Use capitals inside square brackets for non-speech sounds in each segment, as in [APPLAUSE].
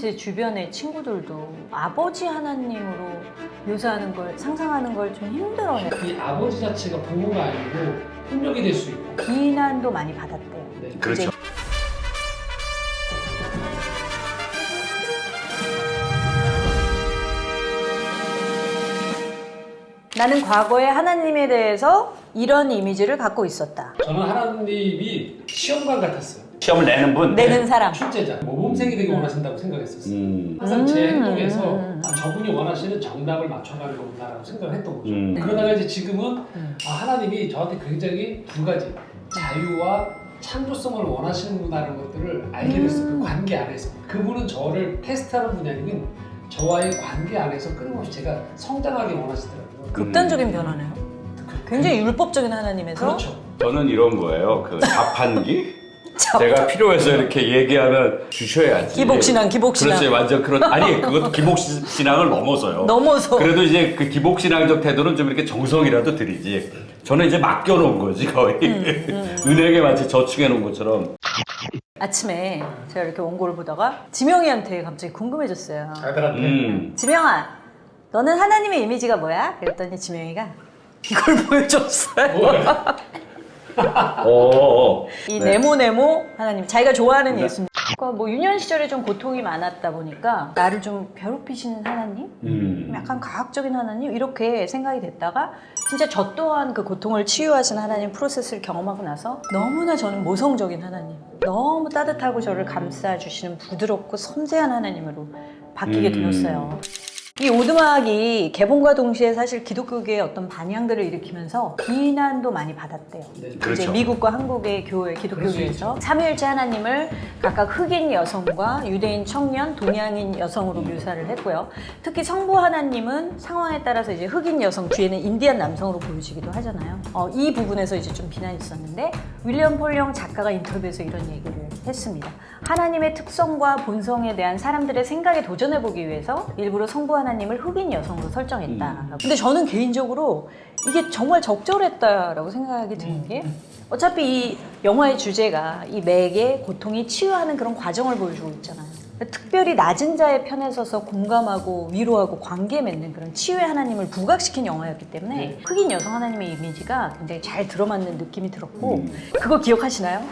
제 주변의 친구들도 아버지 하나님으로 묘사하는 걸 상상하는 걸 좀 힘들어해요. 이 아버지 자체가 부모가 아니고 폭력이 될 수 있고 비난도 많이 받았대요. 네. 그렇죠. 이제 나는 과거에 하나님에 대해서 이런 이미지를 갖고 있었다. 저는 하나님이 시험관 같았어요. 시험을 내는 분. 내는 사람. 출제자, 모범생이 되게 원하신다고 생각했었어요. 음. 항상 제 음, 행동에서 음, 음. 아, 저분이 원하시는 정답을 맞춰가는 거구나라고 생각을 했던 거죠. 음. 그러다가 이제 지금은 음. 아, 하나님이 저한테 굉장히 두 가지 자유와 창조성을 원하시는구나라는 것들을 알게 됐어요. 음. 그 관계 안에서 그분은 저를 테스트하는 분이 아니면 저와의 관계 안에서 끊임없이 제가 성장하게 원하시더라고요. 극단적인 변화네요. 굉장히 율법적인 하나님에서 그렇죠. 저는 이런 거예요. 그 자판기. 자, 제가 필요해서 이렇게 얘기하면 주셔야지. 기복신앙, 기복신앙. 그렇지, 완전 그런. 아니, 그것도 기복신앙을 넘어서요. 넘어서 그래도 이제 그 기복신앙적 태도는 좀 이렇게 정성이라도 드리지. 저는 이제 맡겨놓은 거지, 거의. 음, [LAUGHS] 은행에 마치 저축해놓은 것처럼. 아침에 제가 이렇게 원고를 보다가 지명이한테 갑자기 궁금해졌어요. 아들한테 음. 지명아, 너는 하나님의 이미지가 뭐야? 그랬더니 지명이가 이걸 [LAUGHS] 보여줬어요. 뭐야? 어, 어. 이 네. 네모 네모 하나님, 자기가 좋아하는 네. 예수님. 그러니까 뭐 유년 시절에 좀 고통이 많았다 보니까 나를 좀 괴롭히시는 하나님, 음. 약간 과학적인 하나님 이렇게 생각이 됐다가 진짜 저 또한 그 고통을 치유하시는 하나님 프로세스를 경험하고 나서 너무나 저는 모성적인 하나님, 너무 따뜻하고 저를 감싸 주시는 부드럽고 섬세한 하나님으로 바뀌게 음. 되었어요. 이 오두막이 개봉과 동시에 사실 기독교계의 어떤 반향들을 일으키면서 비난도 많이 받았대요. 네. 그렇죠. 이제 미국과 한국의 교회 기독교계에서 삼위일체 하나님을 각각 흑인 여성과 유대인 청년, 동양인 여성으로 묘사를 했고요. 특히 성부 하나님은 상황에 따라서 이제 흑인 여성 뒤에는 인디안 남성으로 보여지기도 하잖아요. 어, 이 부분에서 이제 좀 비난이 있었는데 윌리엄 폴령 작가가 인터뷰에서 이런 얘기를 했습니다. 하나님의 특성과 본성에 대한 사람들의 생각에 도전해 보기 위해서 일부러 성부 하나님을 흑인 여성으로 설정했다. 근데 저는 개인적으로 이게 정말 적절했다라고 생각이 드는 게 어차피 이 영화의 주제가 이 맥의 고통이 치유하는 그런 과정을 보여주고 있잖아요. 특별히 낮은 자의 편에 서서 공감하고 위로하고 관계 맺는 그런 치유의 하나님을 부각시킨 영화였기 때문에 네. 흑인 여성 하나님의 이미지가 굉장히 잘 들어맞는 느낌이 들었고 음. 그거 기억하시나요?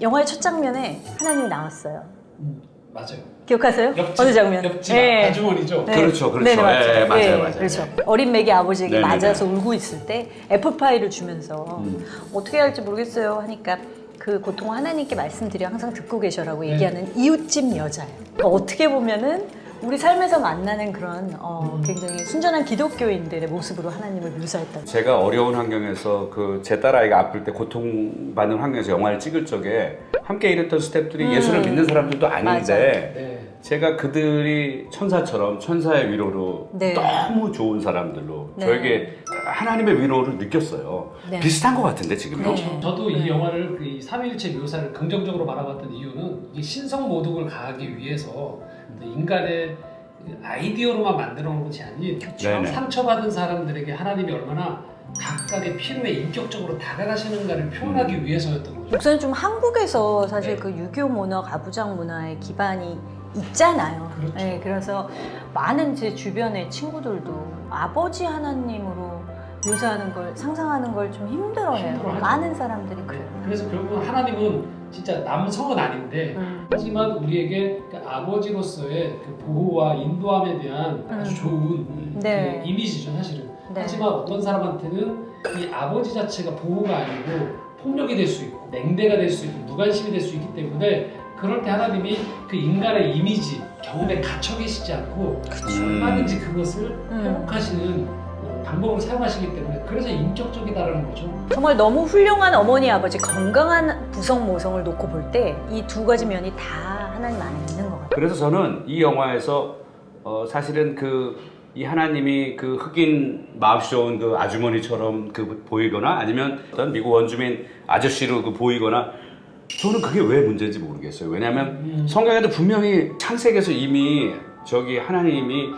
영화의 첫 장면에 하나님이 나왔어요. 음, 맞아요. 기억하세요? 옆집, 어느 장면? 옆집 네. 아주머니죠. 네. 그렇죠, 그렇죠. 네네, 맞아요. 예, 맞아요, 예, 맞아요. 그렇죠. 어린 맥이 아버지에게 네네네. 맞아서 울고 있을 때 애플파이를 주면서 음. 어떻게 할지 모르겠어요 하니까 그 고통을 하나님께 말씀드려 항상 듣고 계셔라고 네. 얘기하는 이웃집 여자예요. 그러니까 어떻게 보면은 우리 삶에서 만나는 그런 어, 음. 굉장히 순전한 기독교인들의 모습으로 하나님을 묘사했다. 제가 어려운 환경에서 그 제 딸아이가 아플 때 고통받는 환경에서 영화를 찍을 적에 함께 일했던 스태프들이 음. 예수를 믿는 사람들도 아닌데 네. 제가 그들이 천사처럼 천사의 위로로 네. 너무 좋은 사람들로 네. 저에게 하나님의 위로를 느꼈어요. 네. 비슷한 것 같은데 지금요. 그렇죠. 저도 이 네. 영화를 그 삼위일체 묘사를 긍정적으로 바라봤던 이유는 이 신성 모독을 가하기 위해서 인간의 그 아이디어로만 만들어 놓은 것이 아닌 그렇죠. 네네. 상처받은 사람들에게 하나님이 얼마나 각각의 필요에 인격적으로 다가가시는가를 표현하기 위해서였던 거죠. 목사님 좀 한국에서 사실 네. 그 유교 문화, 가부장 문화의 기반이 있잖아요. 그렇죠. 네, 그래서 많은 제 주변의 친구들도 아버지 하나님으로 묘사하는 걸 상상하는 걸 좀 힘들어해요. 힘들어하죠. 많은 사람들이 그래요. 그래서 결국은 하나님은 진짜 남성은 아닌데 음. 하지만 우리에게 그 아버지로서의 그 보호와 인도함에 대한 아주 음. 좋은 네. 그 이미지죠 사실은. 네. 하지만 어떤 사람한테는 이 아버지 자체가 보호가 아니고 폭력이 될 수 있고 냉대가 될 수 있고 무관심이 될 수 있기 때문에 그럴 때 하나님이 그 인간의 이미지 경험에 갇혀 계시지 않고 얼마든지 그것을 음. 회복하시는 어, 방법을 사용하시기 때문에 그래서 인격적이다라는 거죠. 정말 너무 훌륭한 어머니 아버지 건강한 부성 모성을 놓고 볼 때 이 두 가지 면이 다 하나님 안에 있는 것 같아요. 그래서 저는 이 영화에서 어, 사실은 그 이 하나님이 그 흑인 마음씨 좋은 그 아주머니처럼 그 보이거나 아니면 어떤 미국 원주민 아저씨로 그 보이거나 저는 그게 왜 문제인지 모르겠어요. 왜냐하면 음. 성경에도 분명히 창세기에서 이미 저기 하나님이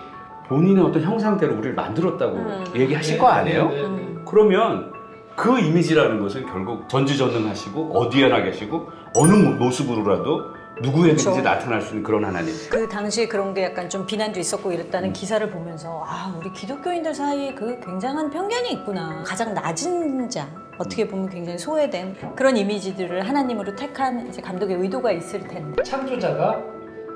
본인의 어떤 형상대로 우리를 만들었다고 음. 얘기하실 거 아니에요? 네, 네, 네. 음. 그러면 그 이미지라는 것은 결국 전지전능하시고 어디에나 계시고 어느 모- 모습으로라도 누구에게든지 그렇죠. 나타날 수 있는 그런 하나님. 그 당시에 그런 게 약간 좀 비난도 있었고 이랬다는 기사를 보면서 아 우리 기독교인들 사이에 그 굉장한 편견이 있구나 가장 낮은 자 어떻게 보면 굉장히 소외된 그런 이미지들을 하나님으로 택한 이제 감독의 의도가 있을 텐데 창조자가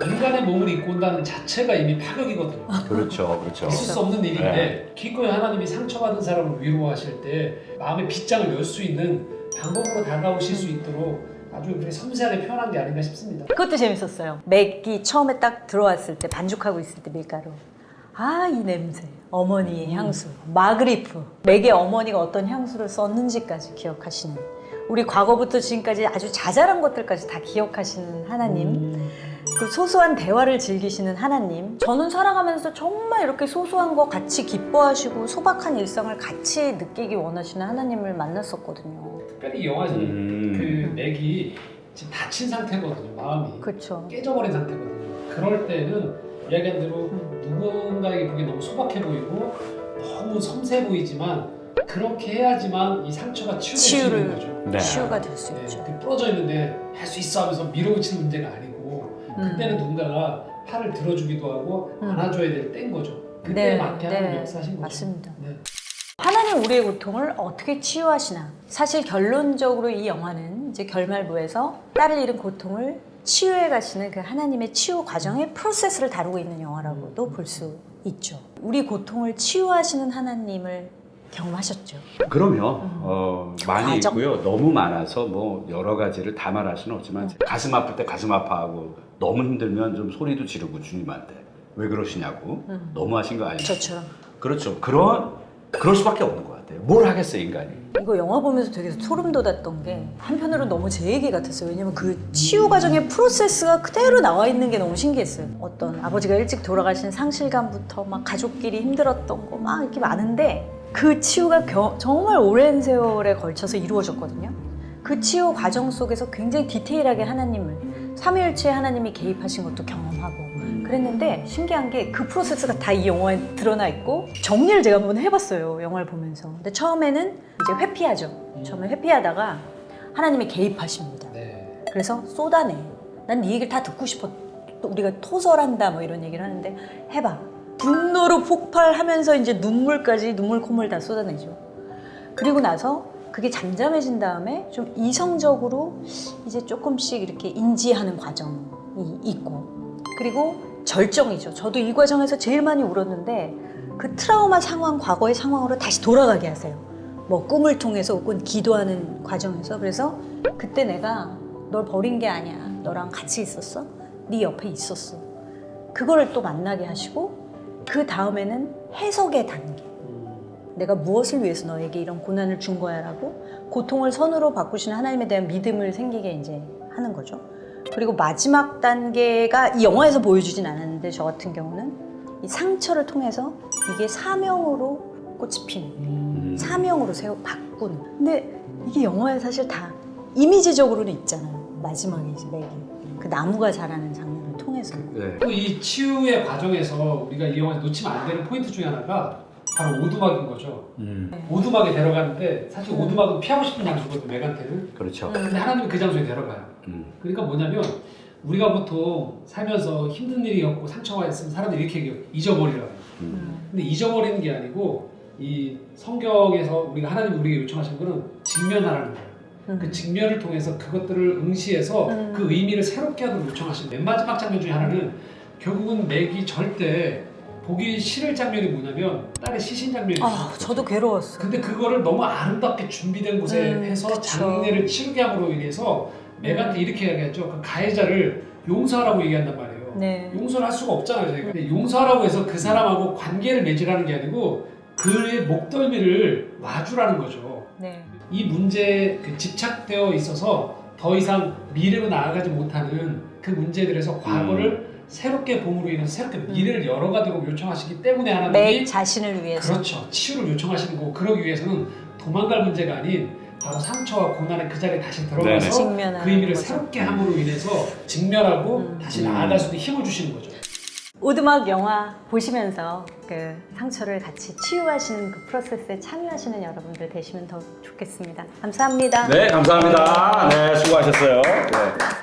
인간의 몸을 입고 온다는 자체가 이미 파격이거든요. 그렇죠, 그렇죠. 있을 수 없는 일인데 기꺼이 하나님이 상처받은 사람을 위로하실 때 마음의 빗장을 열 수 있는 방법으로 다가오실 수 있도록 아주 이렇게 섬세하게 표현한 게 아닌가 싶습니다. 그것도 재밌었어요. 맥이 처음에 딱 들어왔을 때 반죽하고 있을 때 밀가루. 아 이 냄새. 어머니의 향수. 마그리프. 맥의 어머니가 어떤 향수를 썼는지까지 기억하시는. 우리 과거부터 지금까지 아주 자잘한 것들까지 다 기억하시는 하나님. 그 소소한 대화를 즐기시는 하나님. 저는 살아가면서 정말 이렇게 소소한 거 같이 기뻐하시고 소박한 일상을 같이 느끼기 원하시는 하나님을 만났었거든요. 특별히 이 영화는 음. 그 맥이 지금 다친 상태거든요. 마음이 그렇죠. 깨져버린 상태거든요. 그럴 때는 이야기한 대로 누군가에게 보기 너무 소박해 보이고 너무 섬세해 보이지만 그렇게 해야지만 이 상처가 치유될 수 치유를 있는 거죠. 네. 치유가 될 수 네, 있죠. 그 부러져 있는데 할 수 있어 하면서 밀어붙이는 문제가 아니고 음. 그때는 누군가가 팔을 들어주기도 하고 음. 안아줘야 될 때인 거죠. 그때 네, 맞게 네, 하는 역사신 거죠. 맞습니다. 네. 하나님 우리의 고통을 어떻게 치유하시나? 사실 결론적으로 이 영화는 이제 결말부에서 딸을 잃은 고통을 치유해 가시는 그 하나님의 치유 과정의 프로세스를 다루고 있는 영화라고도 볼 수 있죠. 우리 고통을 치유하시는 하나님을 경험하셨죠. 그럼요. 어, 많이 음. 과정. 있고요. 너무 많아서 뭐 여러 가지를 다 말할 수는 없지만 가슴 아플 때 가슴 아파하고 너무 힘들면 좀 소리도 지르고 주님한테 왜 그러시냐고 음. 너무 하신 거 아니에요? 저처럼. 그렇죠. 그런 그럴 수밖에 없는 것 같아요. 뭘 하겠어 인간이. 이거 영화 보면서 되게 소름 돋았던 게 한편으로 너무 제 얘기 같았어요. 왜냐면 그 치유 과정의 프로세스가 그대로 나와 있는 게 너무 신기했어요. 어떤 아버지가 일찍 돌아가신 상실감부터 막 가족끼리 힘들었던 거 막 이렇게 많은데 그 치유가 겨- 정말 오랜 세월에 걸쳐서 이루어졌거든요. 그 치유 과정 속에서 굉장히 디테일하게 하나님을 삼위일체의 하나님이 개입하신 것도 경험하고 그랬는데 신기한 게 그 프로세스가 다 이 영화에 드러나 있고 정리를 제가 한번 해봤어요 영화를 보면서. 근데 처음에는 이제 회피하죠. 처음에 회피하다가 하나님이 개입하십니다. 네. 그래서 쏟아내. 난 네 얘기를 다 듣고 싶어. 또 우리가 토설한다 뭐 이런 얘기를 하는데 해봐. 분노로 폭발하면서 이제 눈물까지 눈물 콧물 다 쏟아내죠. 그리고 나서 그게 잠잠해진 다음에 좀 이성적으로 이제 조금씩 이렇게 인지하는 과정이 있고. 그리고 절정이죠. 저도 이 과정에서 제일 많이 울었는데 그 트라우마 상황, 과거의 상황으로 다시 돌아가게 하세요. 뭐 꿈을 통해서 혹은 기도하는 과정에서 그래서 그때 내가 널 버린 게 아니야. 너랑 같이 있었어. 네 옆에 있었어. 그거를 또 만나게 하시고 그 다음에는 해석의 단계. 내가 무엇을 위해서 너에게 이런 고난을 준 거야라고 고통을 선으로 바꾸시는 하나님에 대한 믿음을 생기게 이제 하는 거죠. 그리고 마지막 단계가 이 영화에서 보여주진 않았는데 저 같은 경우는 이 상처를 통해서 이게 사명으로 꽃이 피는 음. 사명으로 세워 바꾸는. 근데 이게 영화에 사실 다 이미지적으로는 있잖아요. 마지막에 이제 맥이 그 나무가 자라는 장면을 통해서. 네. 또 이 치유의 과정에서 우리가 이 영화에서 놓치면 안 되는 포인트 중에 하나가 바로 오두막인 거죠. 음. 오두막에 데려가는데 사실 오두막은 피하고 싶은 장소거든 메간테는. 그렇죠. 근데 하나님은 그 장소에 데려가요. 음. 그러니까 뭐냐면 우리가 보통 살면서 힘든 일이 없고 상처가 있으면 사람들이 이렇게 얘기해요. 잊어버리라고. 음. 근데 잊어버리는 게 아니고 이 성경에서 우리가 하나님 우리에게 요청하신 거는 직면하라는 거예요. 음. 그 직면을 통해서 그것들을 응시해서 음. 그 의미를 새롭게 하도록 요청하신 맨 마지막 장면 중에 하나는 결국은 맥이 절대 보기 싫을 장면이 뭐냐면 딸의 시신 장면이 있어요. 아, 저도 괴로웠어요. 근데 그거를 너무 아름답게 준비된 곳에 음, 해서 그쵸. 장례를 치르게 함으로 인해서 맥한테 이렇게 이야기하죠. 그 가해자를 용서하라고 얘기한단 말이에요. 네. 용서를 할 수가 없잖아요. 저희가. 근데 용서하라고 해서 그 사람하고 관계를 맺으라는 게 아니고 그의 목덜미를 놔주라는 거죠. 네. 이 문제에 그 집착되어 있어서 더 이상 미래로 나아가지 못하는 그 문제들에서 과거를 새롭게 봄으로 인해서 새롭게 미래를 열어가도록 요청하시기 때문에 하나님이 맥 자신을 위해서. 그렇죠. 치유를 요청하시는 거고 그러기 위해서는 도망갈 문제가 아닌 바로 상처와 고난의 그 자리에 다시. 들어가서 그 의미를 거죠. 새롭게 함으로 인해서 직면하고 음. 다시 음. 나아갈 수 있는 힘을 주시는 거죠. 오두막 영화 보시면서 그 상처를 같이 치유하시는 그 프로세스에 참여하시는 여러분들 되시면 더 좋겠습니다. 감사합니다. 네, 감사합니다. 네, 수고하셨어요. 네.